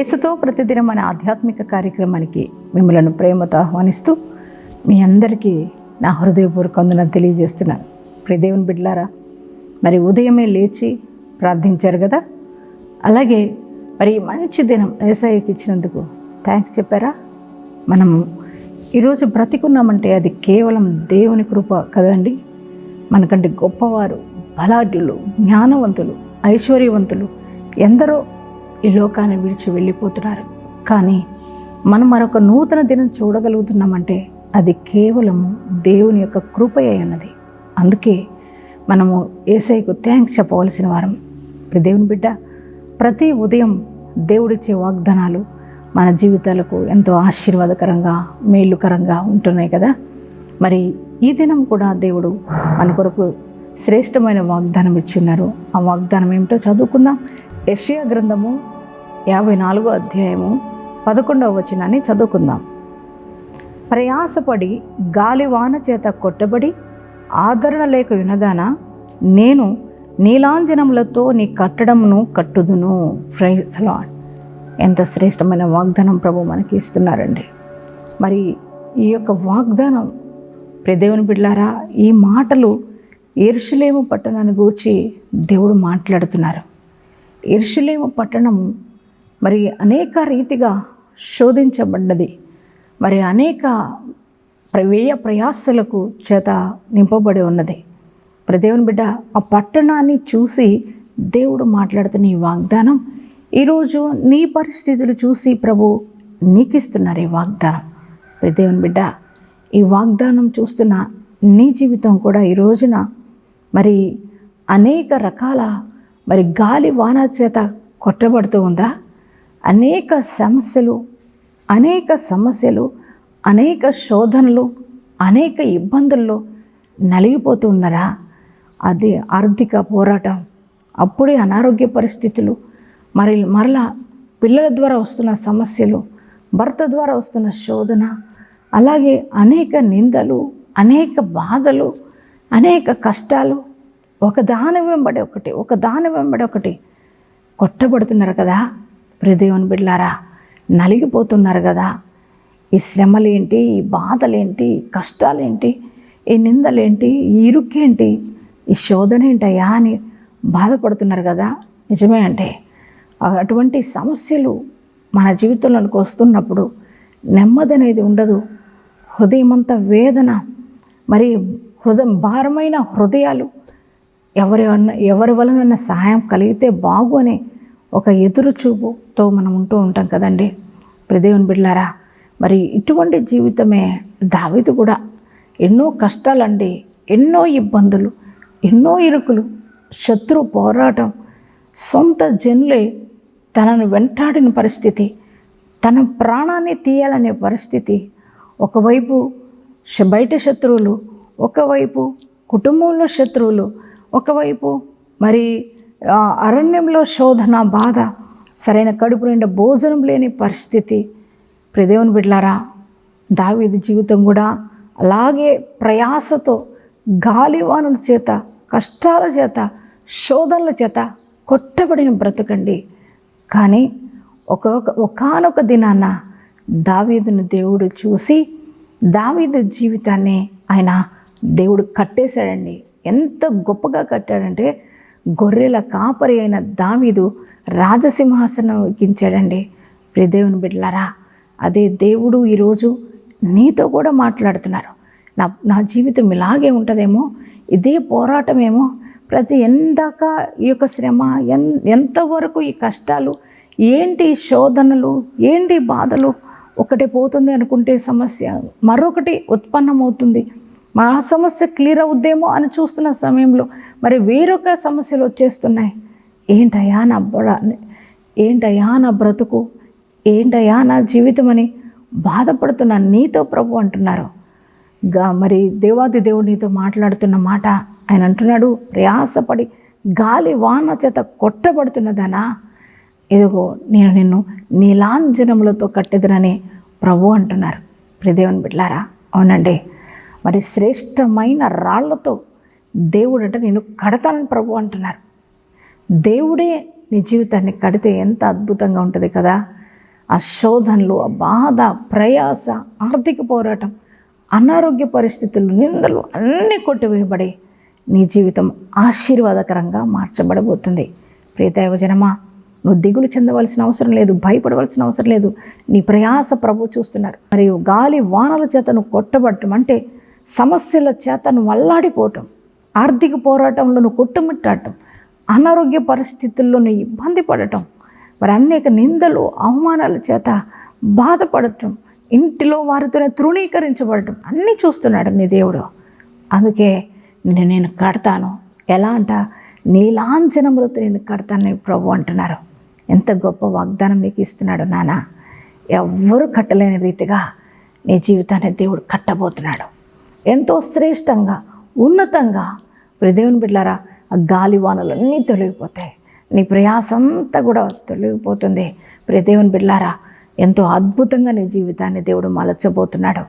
యేసుతో ప్రతిదినం మన ఆధ్యాత్మిక కార్యక్రమానికి మిమ్మలను ప్రేమతో ఆహ్వానిస్తూ మీ అందరికీ నా హృదయపూర్వక వందనాలు తెలియజేస్తున్నాను. ప్రియ బిడ్డలారా మరి ఉదయమే లేచి ప్రార్థించారు కదా? అలాగే మరి మంచి దినం వ్యవసాయకి ఇచ్చినందుకు థ్యాంక్స్ చెప్పారా? మనము ఈరోజు బ్రతికున్నామంటే అది కేవలం దేవుని కృప కదండి. మనకంటే గొప్పవారు బలాఢ్యులు జ్ఞానవంతులు ఐశ్వర్యవంతులు ఎందరో ఈ లోకాన్ని విడిచి వెళ్ళిపోతున్నారు. కానీ మనం మరొక నూతన దినం చూడగలుగుతున్నామంటే అది కేవలము దేవుని యొక్క కృప అయి ఉన్నది అందుకే మనము ఏసైకు థ్యాంక్స్ చెప్పవలసిన వారం. ఇప్పుడు దేవుని బిడ్డ ప్రతి ఉదయం దేవుడిచ్చే వాగ్దానాలు మన జీవితాలకు ఎంతో ఆశీర్వాదకరంగా మేలుకరంగా ఉంటున్నాయి కదా. మరి ఈ దినం కూడా దేవుడు మన కొరకు శ్రేష్టమైన వాగ్దానం ఇచ్చిన్నారు. ఆ వాగ్దానం ఏమిటో చదువుకుందాం. యషియా గ్రంథము యాభై నాలుగో అధ్యాయము పదకొండవ వచనాన్ని చదువుకుందాం. ప్రయాసపడి గాలివాన చేత కొట్టబడి ఆదరణ లేక వినదానా నేను నీలాంజనములతో నీ కట్టడమును కట్టుదును. ప్రైజ్ లాడ్ ఎంత శ్రేష్టమైన వాగ్దానం ప్రభు మనకి ఇస్తున్నారండి. మరి ఈ యొక్క వాగ్దానం ప్రదేవుని బిడ్లారా ఈ మాటలు ఎరుషులేము పట్టణాన్ని గూర్చి దేవుడు మాట్లాడుతున్నారు. ఎరుషులేము పట్టణం మరి అనేక రీతిగా శోధించబడ్డది. మరి అనేక ప్రవేయ ప్రయాసలకు చేత నింపబడి ఉన్నది. ప్రదేవుని బిడ్డ ఆ పట్టణాన్ని చూసి దేవుడు మాట్లాడుతున్న ఈ వాగ్దానం ఈరోజు నీ పరిస్థితులు చూసి ప్రభు నీకు ఇస్తున్నారు ఈ వాగ్దానం. ప్రదేవుని బిడ్డ ఈ వాగ్దానం చూస్తున్న నీ జీవితం కూడా ఈ రోజున మరి అనేక రకాల మరి గాలి వాన చేత కొట్టబడుతూ ఉందా? అనేక సమస్యలు అనేక సమస్యలు అనేక శోధనలు అనేక ఇబ్బందుల్లో నలిగిపోతూ ఉన్నారా? అది ఆర్థిక పోరాటం అప్పుడే అనారోగ్య పరిస్థితులు మరి మరలా పిల్లల ద్వారా వస్తున్న సమస్యలు భర్త ద్వారా వస్తున్న శోధన అలాగే అనేక నిందలు అనేక బాధలు అనేక కష్టాలు ఒక దాని వెంబడి ఒకటి ఒక దాని వెంబడి ఒకటి కొట్టబడుతున్నారు కదా. ప్రదేవుని బిడ్లారా నలిగిపోతున్నారు కదా. ఈ శ్రమలేంటి ఈ బాధలేంటి ఈ కష్టాలేంటి ఈ నిందలేంటి ఈ ఇరుక్కేంటి ఈ శోధన ఏంటయ్యా అని బాధపడుతున్నారు కదా. నిజమే అంటే అటువంటి సమస్యలు మన జీవితంలోనికి వస్తున్నప్పుడు నెమ్మది అనేది ఉండదు. హృదయమంతా వేదన మరి హృదయం భారమైన హృదయాలు. ఎవరి ఎవరి వలన సహాయం కలిగితే బాగు అనే ఒక ఎదురు చూపుతో మనం ఉంటూ ఉంటాం కదండి. ప్రదేవుని బిడ్లారా మరి ఇటువంటి జీవితమే దావిది కూడా ఎన్నో కష్టాలండి ఎన్నో ఇబ్బందులు ఎన్నో ఇరుకులు శత్రు పోరాటం సొంత జనులే తనను వెంటాడిన పరిస్థితి తన ప్రాణాన్ని తీయాలనే పరిస్థితి. ఒకవైపు బయట శత్రువులు ఒకవైపు కుటుంబంలో శత్రువులు ఒకవైపు మరి అరణ్యంలో శోధన బాధ సరైన కడుపు నిండా భోజనం లేని పరిస్థితి. ప్రదేవుని బిడ్లారా దావీదు జీవితం కూడా అలాగే ప్రయాసతో గాలివానుల చేత కష్టాల చేత శోధనల చేత కొట్టబడిన బ్రతకండి. కానీ ఒక ఒకనొక దినాన దావీదుని దేవుడు చూసి దావీదు జీవితాన్ని ఆయన దేవుడు కట్టేశాడండి. ఎంత గొప్పగా కట్టాడంటే గొర్రెల కాపరి అయిన దావీదు రాజసింహాసనం ఎక్కించాడండి. ప్రియదేవుని బిడ్డలారా అదే దేవుడు ఈరోజు నీతో కూడా మాట్లాడుతున్నారు. నా నా జీవితం ఇలాగే ఉంటుందేమో ఇదే పోరాటమేమో ప్రతి ఎందాక ఈ యొక్క శ్రమ ఎన్ ఎంతవరకు ఈ కష్టాలు ఏంటి శోధనలు ఏంటి బాధలు ఒకటి పోతుంది అనుకుంటే సమస్య మరొకటి ఉత్పన్నమవుతుంది. మా సమస్య క్లియర్ అవుద్దేమో అని చూస్తున్న సమయంలో మరి వేరొక సమస్యలు వచ్చేస్తున్నాయి. ఏంటయ్యా నా బడ ఏంటయ్యా నా బ్రతుకు? ఏంటయ్యా నా జీవితం అని బాధపడుతున్న నీతో ప్రభు అంటున్నారు. గా మరి దేవాది దేవుడు నీతో మాట్లాడుతున్న మాట ఆయన అంటున్నాడు ప్రయాసపడి గాలి వాన చేత కొట్టబడుతున్నదనా? ఇదిగో నేను నిన్ను నీలాంజనములతో కట్టెదనని ప్రభు అంటున్నారు. ప్రియదేవుని బిడ్లారా అవునండి. మరి శ్రేష్టమైన రాళ్ళతో దేవుడట నేను కడతానని ప్రభు అంటున్నారు. దేవుడే నీ జీవితాన్ని కడితే ఎంత అద్భుతంగా ఉంటుంది కదా? ఆ శోధనలు ఆ బాధ ప్రయాస ఆర్థిక పోరాటం అనారోగ్య పరిస్థితులు నిందలు అన్నీ కొట్టివేయబడి నీ జీవితం ఆశీర్వాదకరంగా మార్చబడబోతుంది. ప్రియదైవ జనమా నువ్వు దిగులు చెందవలసిన అవసరం లేదు భయపడవలసిన అవసరం లేదు. నీ ప్రయాస ప్రభు చూస్తున్నారు మరియు గాలి వానల చేత నువ్వు కొట్టబడటం అంటే సమస్యల చేత నువ్వు అల్లాడిపోవటం ఆర్థిక పోరాటంలో నువ్వు అనారోగ్య పరిస్థితుల్లో నువ్వు ఇబ్బంది పడటం మరి అనేక నిందలు అవమానాల చేత బాధపడటం ఇంటిలో వారితోనే తృణీకరించబడటం అన్నీ చూస్తున్నాడు నీ దేవుడు. అందుకే నేను నేను కడతాను. ఎలా అంట? నీలాంచనములతో నేను కడతాను ప్రభు అంటున్నారు. ఎంత గొప్ప వాగ్దానం నీకు ఇస్తున్నాడు నాన్న ఎవ్వరూ కట్టలేని రీతిగా నీ జీవితాన్ని దేవుడు కట్టబోతున్నాడు. ఎంతో శ్రేష్టంగా ఉన్నతంగా. ప్రదేవుని దేవుని బిడ్డారా ఆ గాలి వానలన్నీ తొలగిపోతాయి. నీ ప్రయాసంతా కూడా తొలగిపోతుంది. ప్రదేవుని బిడ్లారా ఎంతో అద్భుతంగా నీ జీవితాన్ని దేవుడు మలచబోతున్నాడు.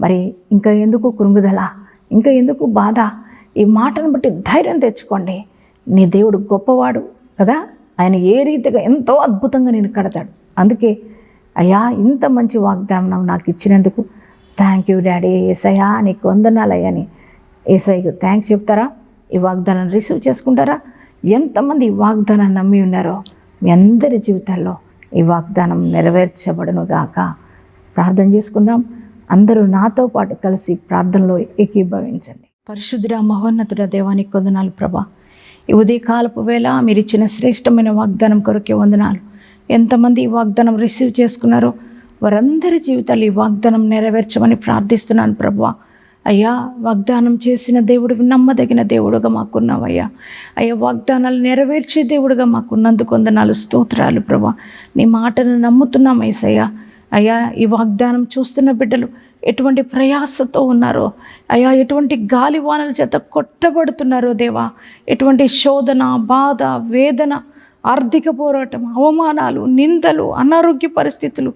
మరి ఇంకా ఎందుకు కృంగుదల ఇంకా ఎందుకు బాధ? ఈ మాటను బట్టి ధైర్యం తెచ్చుకోండి. నీ దేవుడు గొప్పవాడు కదా? ఆయన ఏ రీతిగా ఎంతో అద్భుతంగా నేను కడతాడు. అందుకే అయ్యా ఇంత మంచి వాగ్దానం నాకు ఇచ్చినందుకు థ్యాంక్ యూ డాడీ ఏసయ్యా నీకు వందనాలయ్యని ఏసయ్యకు థ్యాంక్స్ చెప్తారా? ఈ వాగ్దానం రిసీవ్ చేసుకుంటారా? ఎంతమంది ఈ వాగ్దానాన్ని నమ్మి ఉన్నారో మీ అందరి జీవితాల్లో ఈ వాగ్దానం నెరవేర్చబడును గాక. ప్రార్థన చేసుకుందాం. అందరూ నాతో పాటు కలిసి ప్రార్థనలో ఏకీభవించండి. పరిశుద్ధుడ మహోన్నతుడ దేవానికి వందనాలు ప్రభా. ఈ ఉదయకాలపు వేళ మీరు ఇచ్చిన శ్రేష్టమైన వాగ్దానం కొరకే వందనాలు. ఎంతమంది ఈ వాగ్దానం రిసీవ్ చేసుకున్నారో వారందరి జీవితాలు ఈ వాగ్దానం నెరవేర్చమని ప్రార్థిస్తున్నాను ప్రభా అయ్యా వాగ్దానం చేసిన దేవుడు నమ్మదగిన దేవుడుగా మాకున్నావయ్యా. అయ్యా వాగ్దానాలు నెరవేర్చే దేవుడుగా మాకున్నందుకు వందనాలు స్తోత్రాలు ప్రభా నీ మాటను నమ్ముతున్నాం ఏసయ్యా. అయ్యా ఈ వాగ్దానం చూస్తున్న బిడ్డలు ఎటువంటి ప్రయాసతో ఉన్నారో అయ్యా ఎటువంటి గాలివానల చేత కొట్టబడుతున్నారో దేవా ఎటువంటి శోధన బాధ వేదన ఆర్థిక పోరాటం అవమానాలు నిందలు అనారోగ్య పరిస్థితులు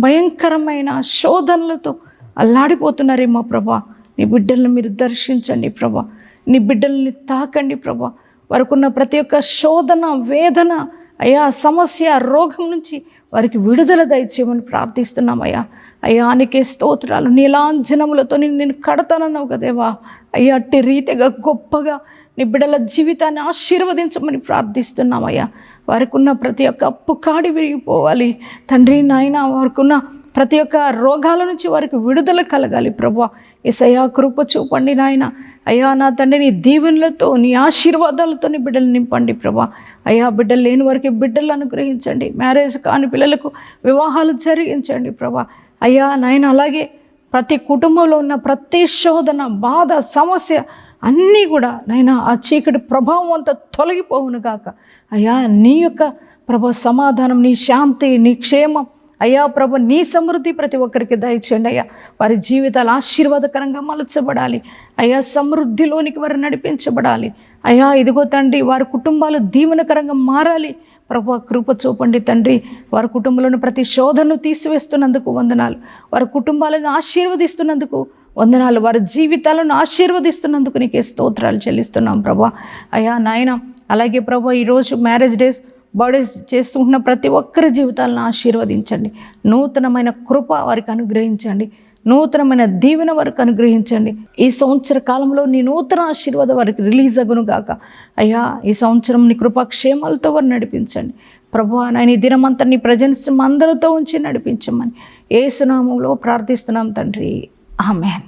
భయంకరమైన శోధనలతో అల్లాడిపోతున్నారేమో ప్రభా. నీ బిడ్డలను మీరు దర్శించండి ప్రభా. నీ బిడ్డల్ని తాకండి ప్రభా. వారికున్న ప్రతి ఒక్క శోధన వేదన అయ్యా సమస్య రోగం నుంచి వారికి విడుదల దయచేయమని ప్రార్థిస్తున్నామయ్యా అయ్యా. నీకే స్తోత్రాలు. నీలాంజనములతో నేను నేను కడతానన్నావు కదేవా. అయ్యా అట్టి రీతిగా గొప్పగా నీ బిడ్డల జీవితాన్ని ఆశీర్వదించమని ప్రార్థిస్తున్నామయ్యా. వారికి ఉన్న ప్రతి ఒక్క అప్పు కాడి విరిగిపోవాలి. తండ్రి నాయన వారికి ఉన్న ప్రతి ఒక్క రోగాల నుంచి వారికి విడుదల కలగాలి ప్రభా ఎసయ్యా కృప చూపండి నాయన. అయ్యా నా తండ్రి నీ దీవెనలతో నీ ఆశీర్వాదాలతో నీ బిడ్డలు నింపండి ప్రభా అయ్యా బిడ్డలు లేని వారికి బిడ్డలు అనుగ్రహించండి. మ్యారేజ్ కాని పిల్లలకు వివాహాలు జరిగించండి ప్రభా అయ్యా నాయన అలాగే ప్రతి కుటుంబంలో ఉన్న ప్రతి శోధన బాధ సమస్య అన్నీ కూడా నైనా ఆ చీకటి ప్రభావం అంతా తొలగిపోవును గాక. అయ్యా నీ యొక్క ప్రభ సమాధానం నీ శాంతి నీ క్షేమం అయ్యా ప్రభ నీ సమృద్ధి ప్రతి ఒక్కరికి దయచేయండి అయ్యా. వారి జీవితాలు ఆశీర్వాదకరంగా మలచబడాలి. అయ్యా సమృద్ధిలోనికి వారు నడిపించబడాలి. అయ్యా ఇదిగో తండ్రి వారి కుటుంబాలు దీవెనకరంగా మారాలి. ప్రభు కృప చూపండి తండ్రి. వారి కుటుంబంలోని ప్రతి శోధనను తీసివేస్తున్నందుకు వందనాలు. వారి కుటుంబాలను ఆశీర్వదిస్తున్నందుకు వందనాలు. వారి జీవితాలను ఆశీర్వదిస్తున్నందుకు నీకే స్తోత్రాలు చెల్లిస్తున్నాం ప్రభా. అయ్యా నాయన అలాగే ప్రభా ఈరోజు మ్యారేజ్ డేస్ బర్త్డేస్ చేస్తుంటున్న ప్రతి ఒక్కరి జీవితాలను ఆశీర్వదించండి. నూతనమైన కృప వారికి అనుగ్రహించండి. నూతనమైన దీవెన వారికి అనుగ్రహించండి. ఈ సంవత్సర కాలంలో నీ నూతన ఆశీర్వాదం వారికి రిలీజ్ అగును గాక. అయ్యా ఈ సంవత్సరం నీ కృపాక్షేమాలతో వారు నడిపించండి. ప్రభు నాయన ఈ దినమంతా నీ ప్రజెన్స్ అందరితో ఉంచి నడిపించమని ఏ సునామంలో ప్రార్థిస్తున్నాం తండ్రి. ఆమెన్.